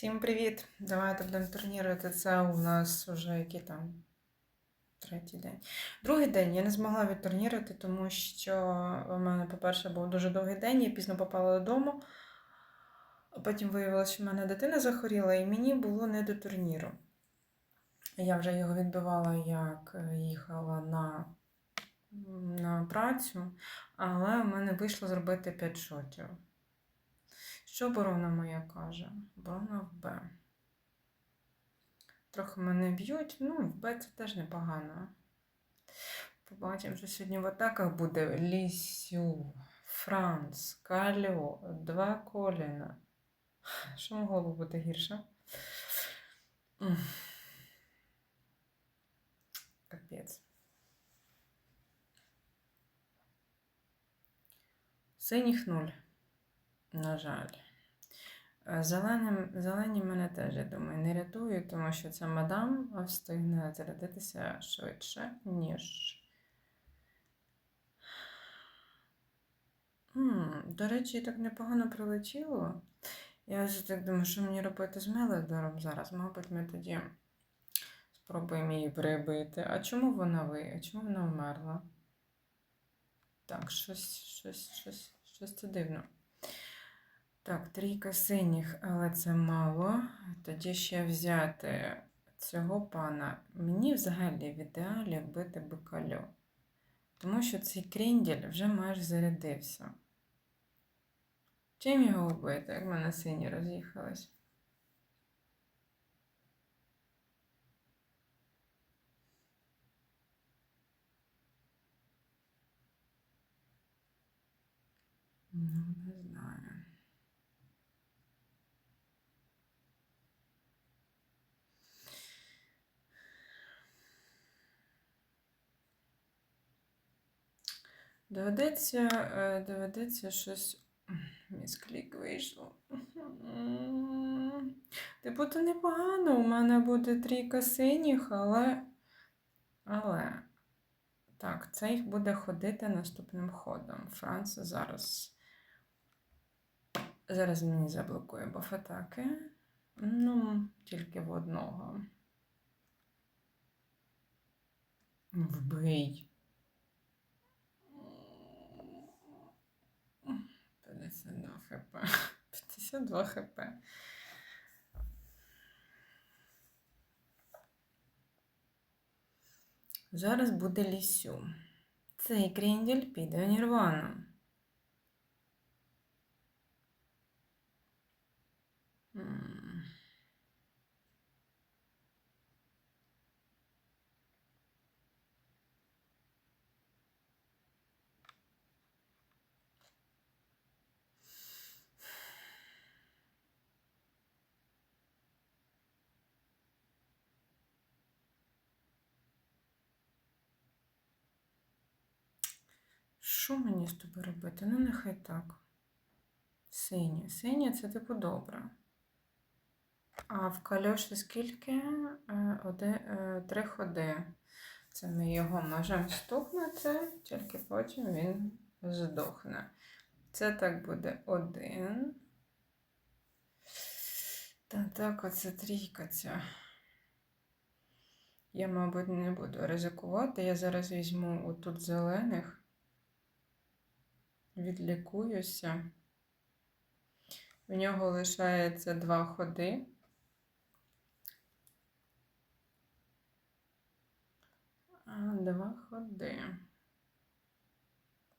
Всім привіт! Давайте будемо турнірувати. Це у нас вже який там третій день. Другий день я не змогла відтурнірувати, тому що у мене, по-перше, був дуже довгий день, я пізно попала додому. Потім виявилося, що в мене дитина захворіла, і мені було не до турніру. Я вже його відбивала, як їхала на, на працю, але в мене вийшло зробити 5 шотів. Що оборона моя каже? Оборона в Б. Трохи мене б'ють, ну, в Б це теж непогано. Побачимо, що сьогодні в атаках буде Лісю, Франц, Кальо, два коліна. Що могло би бути гірше? Капець. Синіх нуль. На жаль. Е, Зеленим, зелені мене теж, я думаю, не рятують, тому що ця мадам встигне зарядитися швидше, ніж. М, До речі, так непогано прилетіло. Я вже так думаю, що мені робити з Меледором зараз. Мабуть, ми тоді спробуємо її прибити. А чому вона ви? А чому вона вмерла? Так, щось, щось, щось, щось це дивно. Так, трійка синіх, але це мало. Тоді ще взяти цього пана. Мені взагалі в ідеалі вбити бикалю. Тому що цей крінділь вже майже зарядився. Чим його вбити, як в мене сині роз'їхались? Ну, не знаю. Доведеться, е, доведеться щось. Місклік вийшло. Типу, то непогано. У мене буде трійка синіх, але. Але. Так, це їх буде ходити наступним ходом. Франц зараз. Зараз мені заблокує баф атаки. Ну, тільки в одного. Вбий. 52 хп. 52 хп. Зараз буде лісю. Цей кріндель піде в Нірвану. М. Що мені з тобою робити? Ну, нехай так. Синє. Синє це типу добре. А в кальоші скільки? Е, е, три ходи. Це ми його можемо стукнути, тільки потім він здохне. Це так буде один. Та так, оце трійка ця. Я, мабуть, не буду ризикувати. Я зараз візьму отут зелених, відлікуюся. В нього лишається два ходи. Два ходи.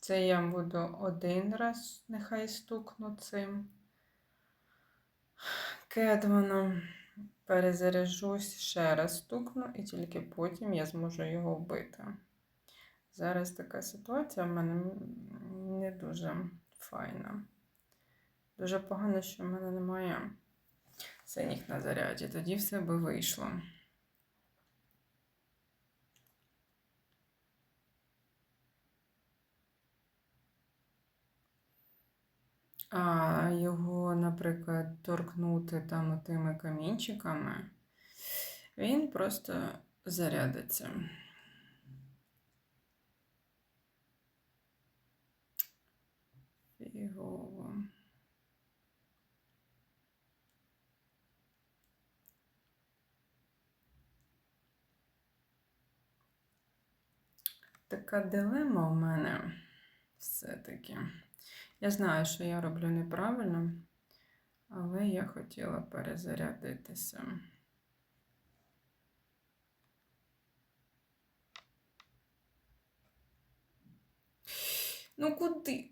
Це я буду один раз, нехай стукну цим кедманом. Перезаряжусь, ще раз стукну, і тільки потім я зможу його вбити. Зараз така ситуація в мене не дуже файна. Дуже погано, що в мене немає синіх на заряді. Тоді все би вийшло. А його, наприклад, торкнути там тими камінчиками, він просто зарядиться. Фігово. Така дилема в мене все-таки. Я знаю, що я роблю неправильно, але я хотіла перезарядитися. Ну куди?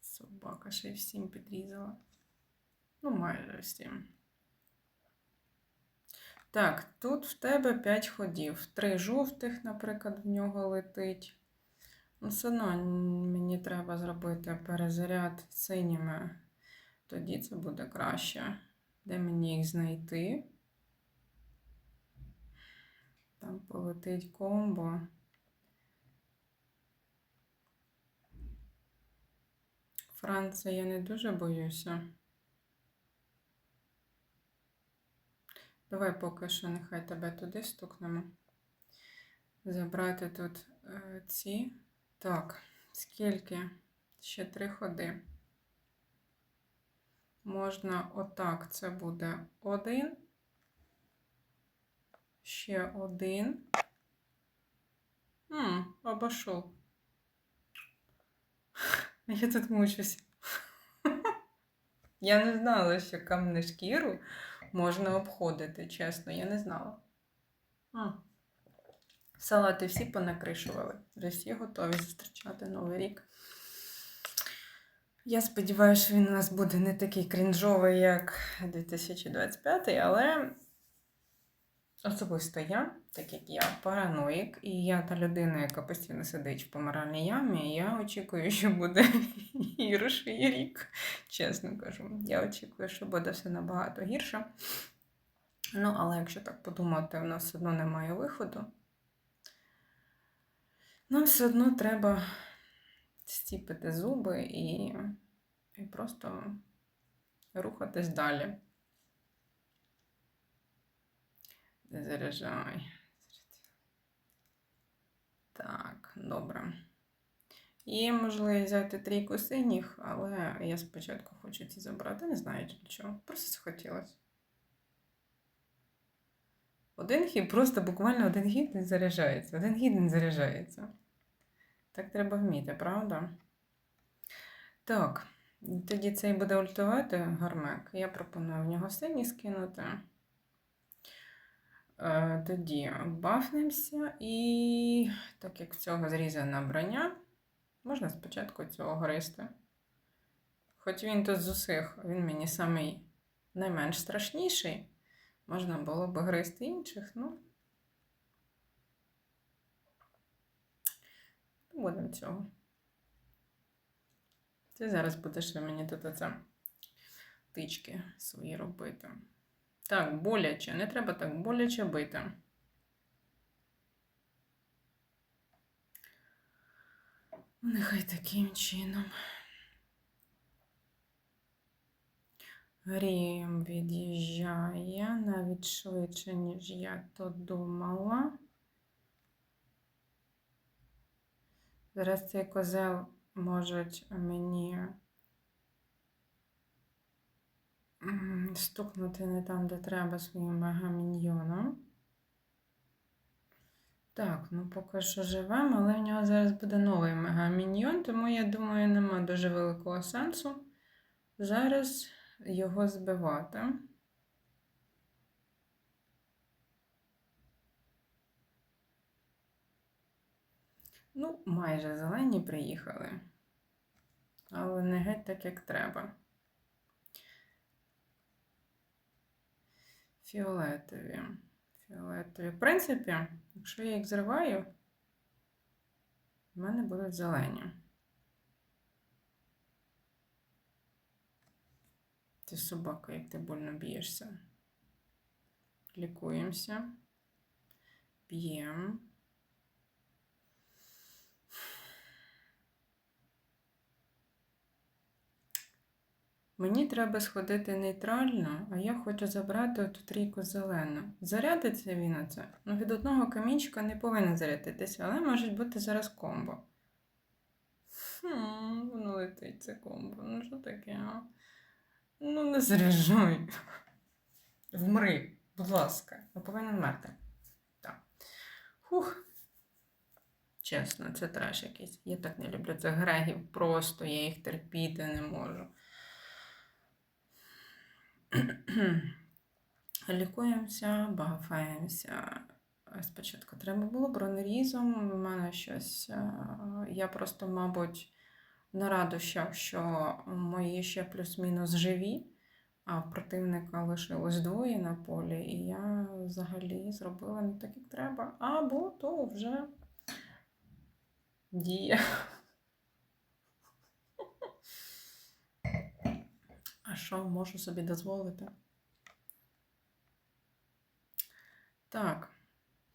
Собака ще й всім підрізала. Ну, майже всім. Так, тут в тебе 5 ходів. Три жовтих, наприклад, в нього летить. Ну, все одно мені треба зробити перезаряд синіми. Тоді це буде краще. Де мені їх знайти? Там полетить комбо. Франція я не дуже боюся. Давай поки що нехай тебе туди стукнемо. Забрати тут е, ці. Так, скільки? Ще три ходи. Можна отак, це буде один. Ще один. М, обошов. Я тут мучусь. Я не знала, що камне шкіру можна обходити, чесно, я не знала. А. Салати всі понакришували. Вже всі готові зустрічати Новий рік. Я сподіваюся, що він у нас буде не такий крінжовий, як 2025, але особисто я, так як я параноїк, і я та людина, яка постійно сидить в помиральній ямі, я очікую, що буде гірший рік, чесно кажу. Я очікую, що буде все набагато гірше. Ну, але якщо так подумати, в нас все одно немає виходу. Нам все одно треба стіпити зуби і, і просто рухатись далі. Не заряджай. Так, добре. Є можливість взяти трійку синіх, але я спочатку хочу ці забрати. Не знаю для чого. Просто захотілося. Один хід, просто буквально один хід не заряджається. Один хід не заряджається. Так треба вміти, правда? Так, тоді цей буде ультувати гармек. Я пропоную в нього синій скинути. Е, тоді бафнемося і, так як в цього зрізане броня, можна спочатку цього гристи. Хоч він тут з усіх, він мені самий найменш страшніший. Можна було б гристи інших, ну. Будемо цього. Ти зараз будеш мені тут оце тички свої робити. Так, боляче. Не треба так боляче бити. Нехай таким чином. Грім від'їжджає навіть швидше, ніж я то думала. Зараз цей козел можуть мені стукнути не там, де треба своїм мегаміньйоном. Так, ну поки що живемо, але в нього зараз буде новий мегаміньйон, тому я думаю, нема дуже великого сенсу зараз його збивати. Ну, майже зелені приїхали, але не геть так, як треба. Фіолетові. Фіолетові. В принципі, якщо я їх зриваю, в мене будуть зелені. Ти собака, як ти больно б'єшся. Лікуємося. Б'ємо. Мені треба сходити нейтрально, а я хочу забрати оту трійку зелену. Зарядиться він оце? Ну, від одного камінчика не повинен зарядитися, але може бути зараз комбо. Хм, Воно летить це комбо. Ну, що таке? а? Ну, не заряджай. Вмри, будь ласка, ви повинен вмерти. Так. Фух. Чесно, це треш якийсь. Я так не люблю цих грегів, просто я їх терпіти не можу. Лікуємося, багафаємося. Спочатку треба було бронерізом. У мене щось. е, Я просто, мабуть, на радощах, що мої ще плюс-мінус живі, а в противника лишилось двоє на полі, і я взагалі зробила не так, як треба. Або то вже діє. А що можу собі дозволити? Так,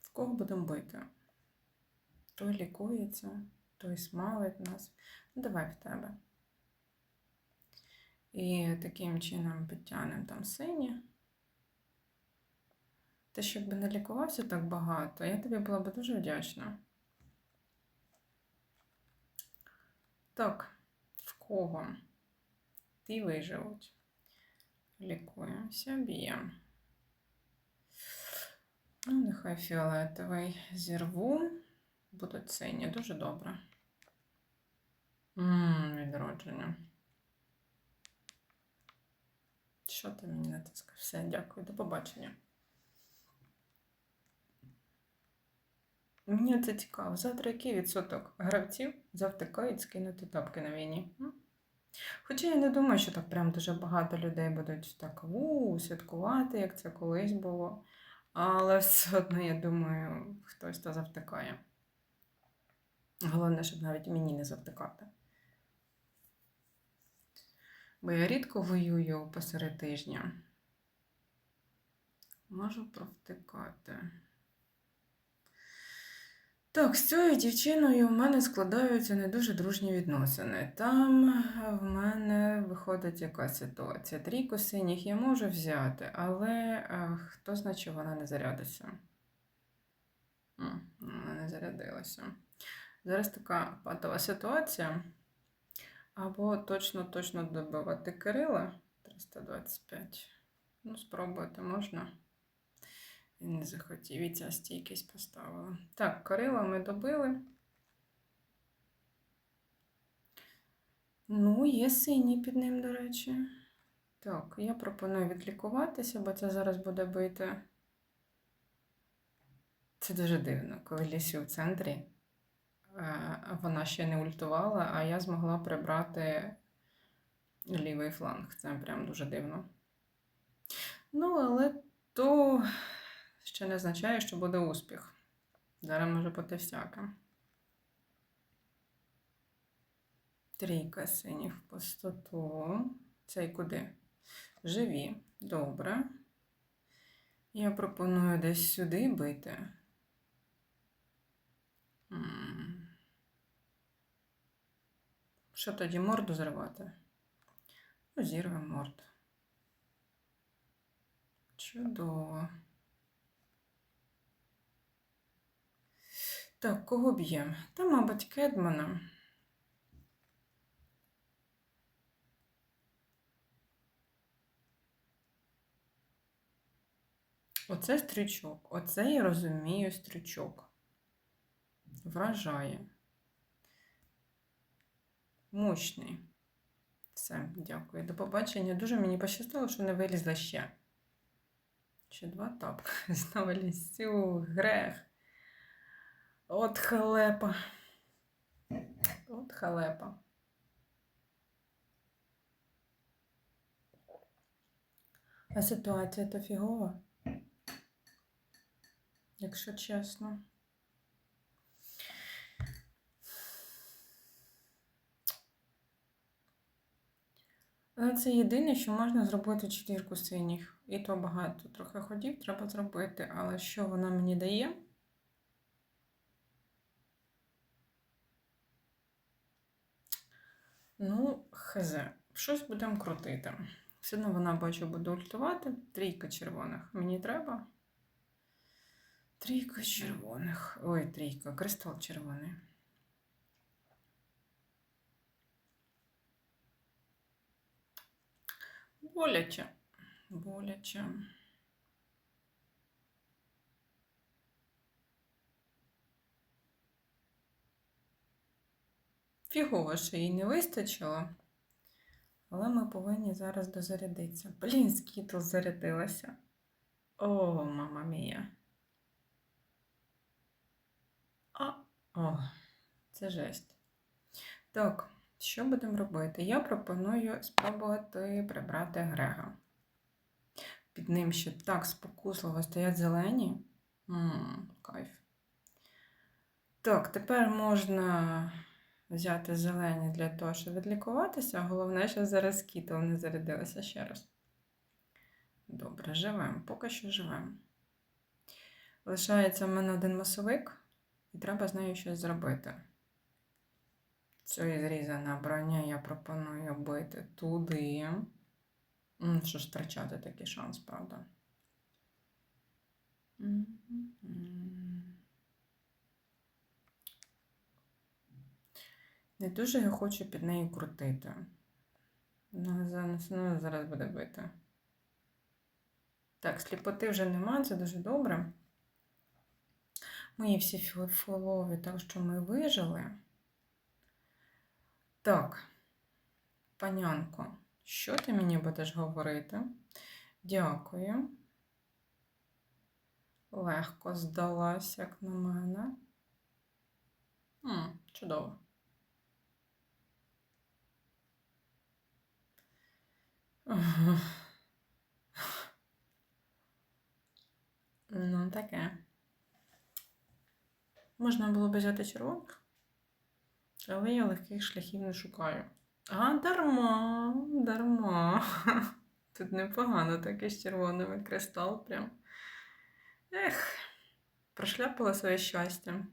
в кого будемо бити? Той лікується, той смалить нас. Ну, давай в тебе. І таким чином підтягнемо там сині. Ти щоб не лікувався так багато, я тобі була б дуже вдячна. Так, в кого? Ти виживуть. Лікуємося, б'ємо. Ну, нехай фіолетовий зірву. Будуть сині, дуже добре. Ммм, відродження. Що ти мені натискаєш? Все, дякую, до побачення. Мені це цікаво. Завтра який відсоток гравців завтикають скинути тапки на війні? Хоча я не думаю, що так прям дуже багато людей будуть так у святкувати, як це колись було. Але все одно, я думаю, хтось то завтикає. Головне, щоб навіть мені не завтикати. Бо я рідко воюю посеред тижня. Можу провтикати. Так, з цією дівчиною в мене складаються не дуже дружні відносини. Там в мене виходить яка ситуація. Трійку синіх я можу взяти, але е, хто знає, чи вона не зарядиться. Вона не зарядилася. Зараз така патова ситуація. Або точно-точно добивати Кирила 325. Ну, спробувати можна. Він не захотів і ця стійкість поставила. Так, Кирила ми добили. Ну, є синій під ним, до речі. Так, я пропоную відлікуватися, бо це зараз буде бити. Це дуже дивно, коли лісі в центрі. е, Вона ще не ультувала, а я змогла прибрати лівий фланг. Це прям дуже дивно. Ну, але то ще не означає, що буде успіх. Зараз може бути всяке. Трійка синіх в пустоту. Цей куди? Живі. Добре. Я пропоную десь сюди бити. Що тоді морду зривати? Ну, зірвемо морду. Чудово. Так, кого б'ємо? Та, мабуть, Кедмана. Оце стрючок. Оце я розумію стрючок. Вражає. Мощний. Все, дякую. До побачення. Дуже мені пощастило, що не вилізла ще. Ще два тапки. Знову лісю, грех. От халепа. От халепа. А ситуація то фігова. Якщо чесно. Але це єдине, що можна зробити четвірку синіх. І то багато. Трохи ходів треба зробити. Але що вона мені дає? Хз. Щось будемо крутити. Все одно вона бачу, буде ультувати. Трійка червоних. Мені треба. Трійка червоних. Ой, трійка, кристал червоний. Боляче. Боляче. Фігово, що їй не вистачило. Але ми повинні зараз дозарядитися. Блін, скітл зарядилася. О, мама мія. А, о, це жесть. Так, що будемо робити? Я пропоную спробувати прибрати Грега. Під ним ще так спокусливо стоять зелені. Ммм, кайф. Так, тепер можна взяти зелені для того, щоб відлікуватися. Головне, що зараз кітл не зарядилася ще раз. Добре, живемо. Поки що живемо. Лишається в мене один масовик, і треба з нею щось зробити. Цю зрізана броня я пропоную бити туди. Що ж втрачати такий шанс, правда? М-м-м. Не дуже я хочу під нею крутити. Ну, ну, зараз буде бити. Так, сліпоти вже нема, це дуже добре. Мої всі фолові, так що ми вижили. Так, панянко, що ти мені будеш говорити? Дякую. Легко здалась, як на мене. М, чудово. Ну, таке. Можна було б взяти червоних, але я легких шляхів не шукаю. А, дарма, дарма. Тут непогано таке з червоними кристал прям. Ех, прошляпала своє щастя.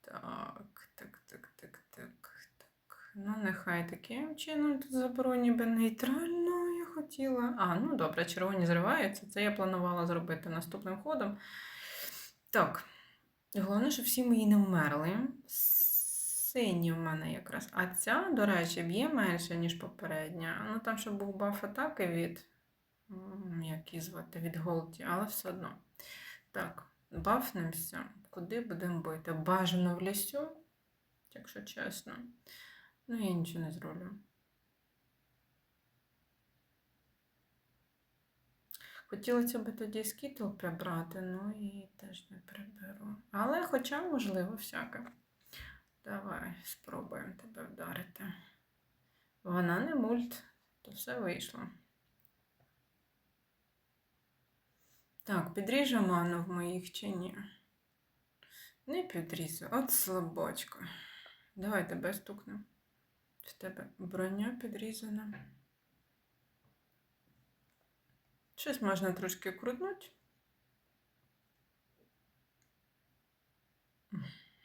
Так. Ну, нехай таким чином тут заберу ніби нейтрально я хотіла. А, ну добре, червоні зриваються. Це я планувала зробити наступним ходом. Так. Головне, щоб всі мої не вмерли. Сині в мене якраз. А ця, до речі, б'є менше, ніж попередня. Ну, там ще був баф атаки від. Як її звати, від Голді, але все одно. Так, бафнемося. Куди будемо бити? Бажано в лісю, якщо чесно. Ну, я нічого не зроблю. Хотілося б тоді скітл прибрати, ну і теж не приберу. Але хоча, можливо, всяке. Давай спробуємо тебе вдарити. Вона не мульт, то все вийшло. Так, підріжу ману в моїх чи ні? Не підрізу. От слабочко. Давай тебе стукнемо. В тебе броня підрізана. Щось можна трошки крутнути.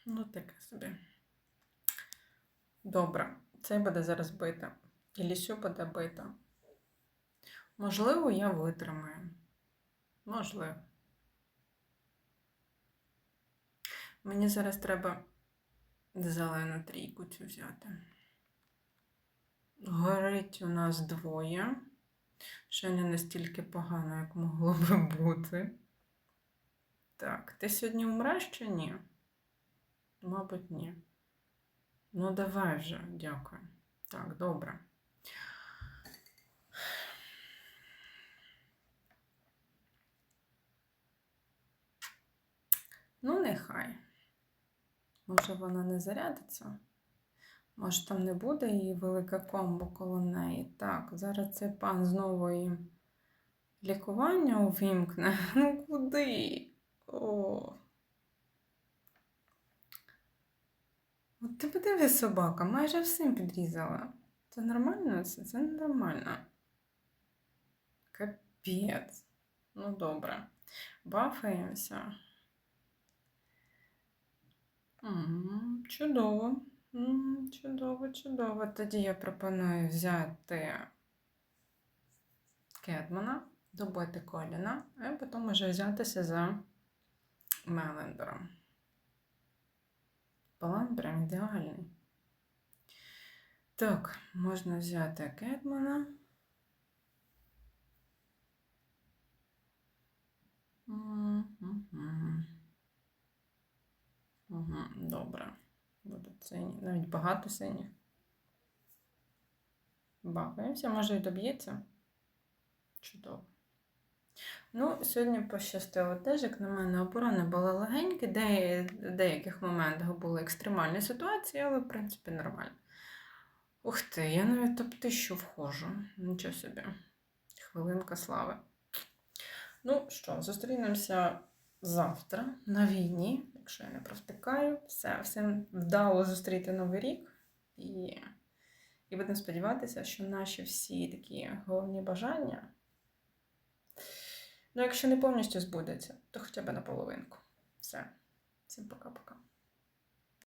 Ну, таке собі. Добре, це буде зараз бита. І лісю буде бита. Можливо, я витримаю. Можливо. Мені зараз треба зелену трійку цю взяти. Горить у нас двоє. Ще не настільки погано, як могло би бути. Так, ти сьогодні вмреш чи ні? Мабуть, ні. Ну, давай вже, дякую. Так, добре. Ну, нехай. Може, вона не зарядиться? Може, там не буде її велике комбо коло неї. Так, зараз цей пан знову їм лікування увімкне. Ну куди? О. От ти подиви собака, майже всім підрізала. Це нормально? Це, це нормально. Капець. Ну, добре. Бафаємося. М, Чудово. Чудово, чудово. Тоді я пропоную взяти Кетмана, добити коліна, а потім вже взятися за Мелендера. План прям ідеальний. Так, можна взяти Кедмана. Угу, Добре. Будуть сині. Навіть багато синіх. Бавимося, може і доб'ється. Чудово. Ну, сьогодні пощастило теж, як на мене, оборони були легенькі, де, в деяких моментах були екстремальні ситуації, але в принципі нормально. Ух ти, я навіть топ-1000 входжу. Нічого собі. Хвилинка слави. Ну що, зустрінемося завтра на війні, якщо я не провтикаю. Все, всім вдало зустріти Новий рік. І, і будемо сподіватися, що наші всі такі головні бажання. Ну, якщо не повністю збудеться, то хоча б наполовинку. Все. Всім пока-пока.